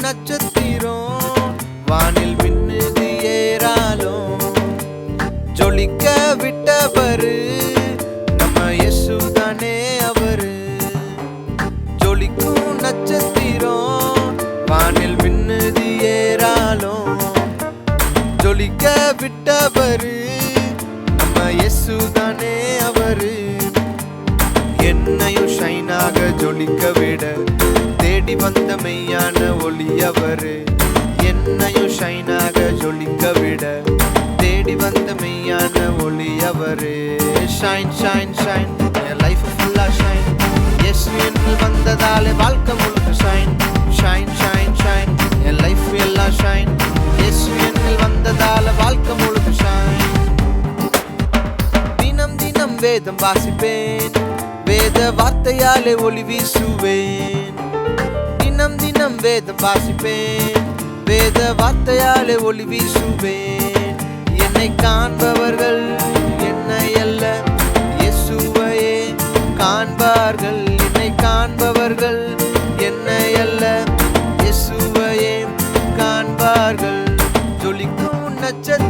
நட்சத்திரம். வானில் மின்னுது ஏறாலும் ஜொலிக்க விட்டவரு நம்ம யசுதானே அவரு. ஜொலிக்கும் நட்சத்திரம் வானில் மின்னுது ஏறாலும் ஜொலிக்க விட்டவரு நம்ம யசுதானே அவரு. என்னையும் ஷைனாக ஜொலிக்க விட தேடி வந்த மெய்யான ஒளி அவரு. என்னையும் ஷைனாக ஜொலிக்க விட தேடி வந்த மெய்யான ஒளி அவரு. ஷைன் ஷைன் ஷைன் என் லைஃப் ஃபுல்லா ஷைன் எஸ் என்று வந்ததாலே வாழ்க்கை முழுக்க ஷைன் ஷைன் ஷைன் ஷைன் என் லைஃப் எல்லாம் ஷைன் எஸ் என்று வந்ததால வாழ்க்கை முழுக்க ஷைன் தினம் தினம் வேதம் வாசிப்பேன். வார்த்தையாலே ஒளி வீசுவேன். தினம் தினம் வேதம் வாசிப்பேன். வேத வார்த்தையாலே ஒளி வீசுவேன். என்னை காண்பவர்கள் என்னை அல்ல இயேசுவையே காண்பார்கள். என்னை காண்பவர்கள் என்னை அல்ல இயேசுவையே காண்பார்கள். ஜொலிக்கும் நட்சத்திரம்